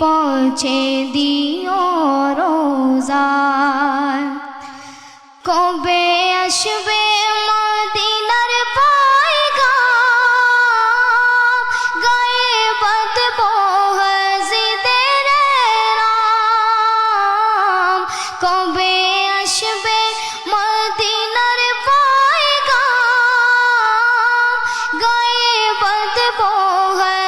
পৌঁছে দিও রোজায় কবে আসবে মদিনার পায়গা গায়ে বাঁধব হাজিদের রাম। কবে আসবে মদিনার পায়গা গায়ে বাঁধব হাজিদের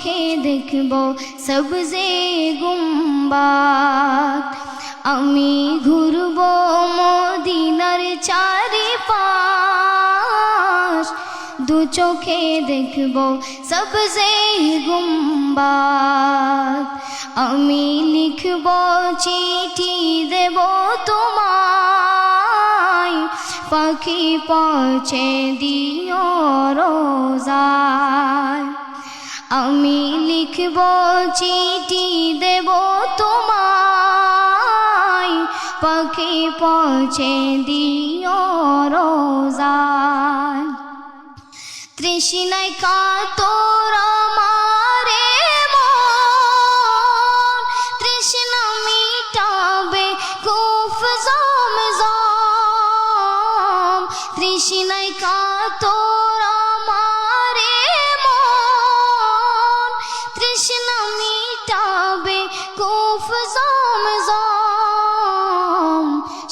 চোখে দেখব সবজে গুম্বাদ। আমি ঘুরব মদিনার চারি পাশ দু চোখে দেখব সবজে গুম্বাদ। আমি লিখব চিঠি দেব তোমায়। পাখি পৌঁছে দিও রোজায়। আমি লিখব চিঠি দেব তোমায়। পাখি পৌঁছে দিও রোজায়। তৃষ্ণায় কাতর মারে মন। তৃষ্ণা মিটাবে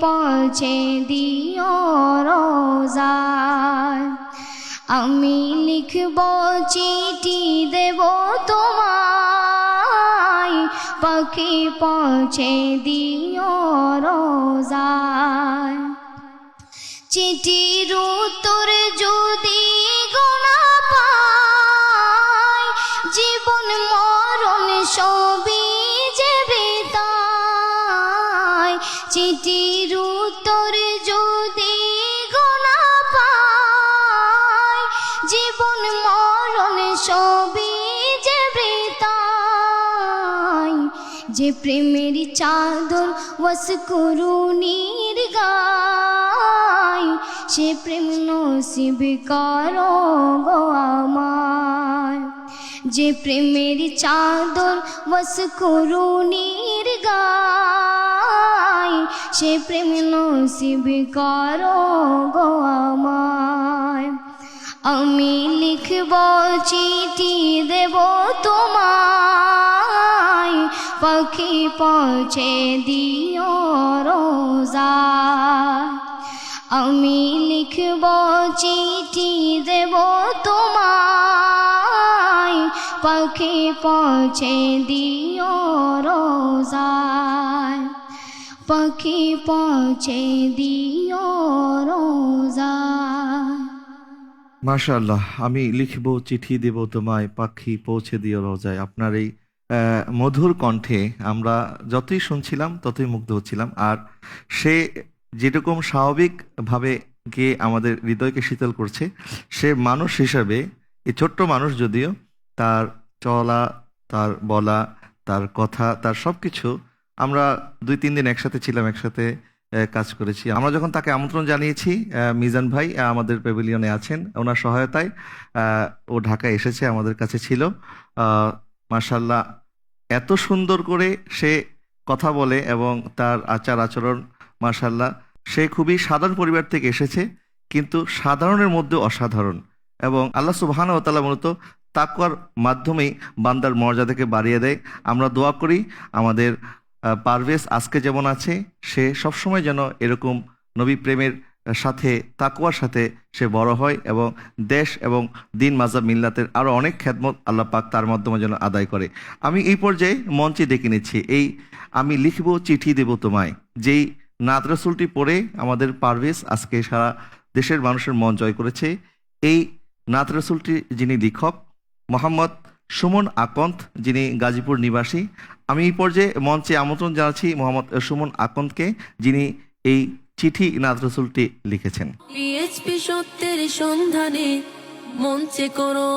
পৌঁছে দিও রোজায় আমি লিখব চিঠি দেব তোমায়। পাখি পৌঁছে দিও রোজায় চিঠির উত্তর যে প্রেমের চাদর ওয়াস করুণীর গায় সে প্রেম নসিব করো আমার যে প্রেমের চাদর ওয়াস করুণীর গায় সে প্রেম নসিব করো গো আমায়। আমি লিখব চিঠি দেব তোমায়। পাখি পৌঁছে দিও রোজা। আমি লিখব চিঠি দেব তোমায়। পাখি পৌঁছে দিও রোজায় পাখি পৌঁছে দিও রোজায় মাশাআল্লাহ, আমি লিখব চিঠি দেব তোমায়, পাখি পৌঁছে দিও রোজায়। আপনার এই মধুর কণ্ঠে আমরা যতই শুনছিলাম, ততই মুগ্ধ হচ্ছিলাম। আর সে যেরকম স্বাভাবিকভাবে গিয়ে আমাদের হৃদয়কে শীতল করছে, সে মানুষ হিসাবে, এই ছোট্ট মানুষ যদিও, তার চলা, তার বলা, তার কথা, তার সব কিছু আমরা দুই, তিন দিন একসাথে ছিলাম, একসাথে কাজ করেছি। আমরা যখন তাকে আমন্ত্রণ জানিয়েছি মিজান ভাই আমাদের প্যাভিলিয়নে আছেন, ওনার সহায়তায় ও ঢাকায় এসেছে, আমাদের কাছে ছিল। মার্শাল্লাহ এত সুন্দর করে সে কথা বলে এবং তার আচার আচরণ মার্শাল্লাহ সে খুবই সাধারণ পরিবার থেকে এসেছে, কিন্তু সাধারণের মধ্যে অসাধারণ এবং আল্লাহ সুবহান ও তালা মূলত তাকুয়ার মাধ্যমেই বান্দার মর্যাদাকে বাড়িয়ে দেয়। আমরা দোয়া করি, আমাদের পারভেজ আজকে যেমন আছে, সে সবসময় যেন এরকম নবী প্রেমের সাথে তাকুয়ার সাথে সে বড় হয় এবং দেশ এবং দিন মাজাব মিল্লাতের আরও অনেক খ্যাতমত আল্লাহ পাক তার মাধ্যমে যেন আদায় করে। আমি এই পর্যায়ে মঞ্চে ডেকে নিচ্ছি। এই আমি লিখব চিঠি দেব তোমায়। যেই নাত রসুলটি পড়ে আমাদের পারভেজ আজকে সারা দেশের মানুষের মন জয় করেছে, এই নাত রসুলটি যিনি লেখক, মোহাম্মদ সুমন আকন্ত যিনি গাজীপুর নিবাসী, আমি এই পর্যায়ে মঞ্চে আমন্ত্রণ জানাচ্ছি মোহাম্মদ সুমন আকন্তকে যিনি এই চিঠি নাত রসুলটি লিখেছেন। পিএইচপি সত্যের সন্ধানে মঞ্চে করো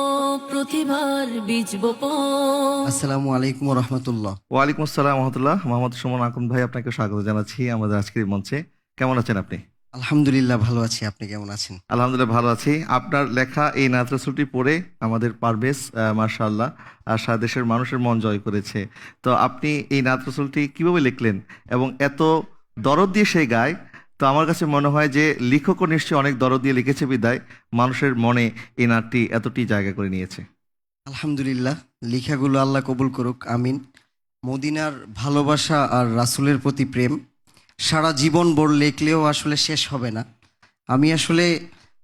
প্রতিভার বীজ বপন। আসসালামু আলাইকুম রহমতুল্লাহ। ওয়ালাইকুম আসসালাম রহমতুল্লাহ। মোহাম্মদ সুমন আকন্দ ভাই আপনাকে স্বাগত জানাচ্ছি আমাদের আজকের মঞ্চে। কেমন আছেন আপনি? আলহামদুলিল্লাহ ভালো আছি আপনি কেমন আছেন? আলহামদুলিল্লাহ ভালো আছি। আপনার লেখা এই নাত রসুলটি পড়ে আমাদের পারভেজ মার্শাল্লাহ আর সারা দেশের মানুষের মন জয় করেছে। তো আপনি এই নাত রসুলটি কীভাবে লিখলেন এবং এত দরদ দিয়ে সেই গায় তো আমার কাছে মনে হয় যে লেখকও নিশ্চয়ই অনেক দরদ দিয়ে লিখেছে বিদায়। মানুষের মনে এই নাটটি এতটি জায়গা করে নিয়েছে। আলহামদুলিল্লাহ, লেখাগুলো আল্লাহ কবুল করুক, আমিন। মদিনার ভালোবাসা আর রাসূলের প্রতি প্রেম, সারা জীবন বড় লেখলেও আসলে শেষ হবে না। আমি আসলে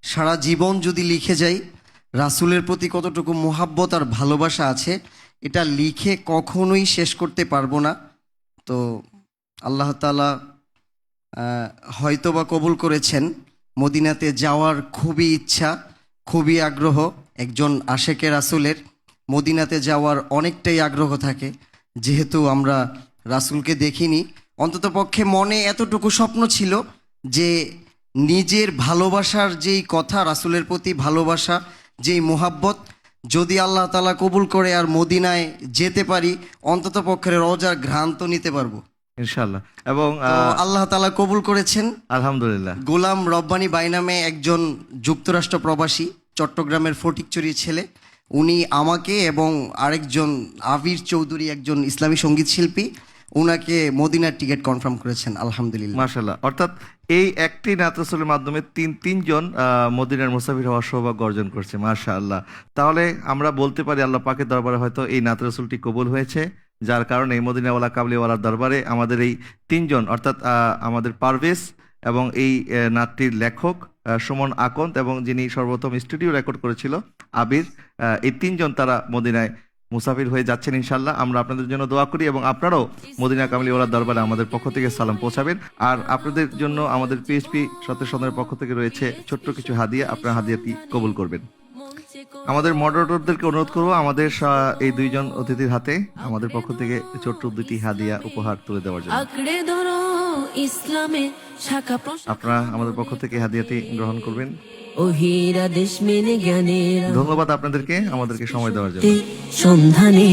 সারা জীবন যদি লিখে যাই, রাসূলের প্রতি কতটুকু মোহাব্বত আর ভালোবাসা আছে, এটা লিখে কখনোই শেষ করতে পারব না। তো আল্লাহ তালা হয়তো বা কবুল করেছেন। মদিনাতে যাওয়ার খুবই ইচ্ছা, খুবই আগ্রহ একজন আশেকের রাসুলের। মদিনাতে যাওয়ার অনেকটাই আগ্রহ থাকে, যেহেতু আমরা রাসুলকে দেখিনি। অন্ততপক্ষে মনে এতটুকু স্বপ্ন ছিল যে নিজের ভালোবাসার যেই কথা, রাসুলের প্রতি ভালোবাসা, যেই মোহাব্বত, যদি আল্লাহ তালা কবুল করে আর মদিনায় যেতে পারি, অন্তত পক্ষের রজার ঘ্রাণ তো নিতে পারব। ইনশাল্লাহ এবং আল্লাহ তালা কবুল করেছেন। আলহামদুলিল্লাহ। গোলাম রব্বানী বাই নামে একজন যুক্তরাষ্ট্র প্রবাসী চট্টগ্রামের ফটিকচুরি ছেলে। উনি আমাকে এবং আরেকজন আবির চৌধুরী একজন ইসলামী সংগীত শিল্পী উনাকে মদিনার টিকিট কনফার্ম করেছেন আলহামদুলিল্লাহ। মাশাল্লাহ অর্থাৎ এই একটি নাতরসুলের মাধ্যমে তিন তিনজন মদিনার মুসাফির হওয়ার সৌভাগ্য অর্জন করছে মাশাআল্লাহ। তাহলে আমরা বলতে পারি আল্লাহ পাকের দরবারে হয়তো এই নাতরসুলটি কবুল হয়েছে। যার কারণে মদিনাওয়ালা কাবলিওয়ালার দরবারে আমাদের এই তিনজন, অর্থাৎ আমাদের পারভেজ এবং এই নাটটির লেখক সুমন আকন্ত এবং যিনি সর্বপ্রথম স্টুডিও রেকর্ড করেছিল, আবির এই তিনজন তারা মদিনায় মুসাফির হয়ে যাচ্ছেন ইনশাল্লাহ আমরা আপনাদের জন্য দোয়া করি এবং আপনারাও মদিনা কামলিওয়ালার দরবারে আমাদের পক্ষ থেকে সালাম পৌঁছাবেন। আর আপনাদের জন্য আমাদের পিএইচপি সত্যের সন্ধানের পক্ষ থেকে রয়েছে ছোট্ট কিছু হাদিয়া, আপনার হাদিয়াটি কবুল করবেন। আমাদের মডারেটরদেরকে অনুরোধ করব আমাদের এই দুইজন অতিথির হাতে আমাদের পক্ষ থেকে ছোট্ট দুটি হাদিয়া উপহার তুলে দেওয়ার জন্য। আপনারা আমাদের পক্ষ থেকে হাদিয়াটি গ্রহণ করবেন। ধন্যবাদ আপনাদেরকে আমাদেরকে সময় দেওয়ার জন্য। সন্ধানে।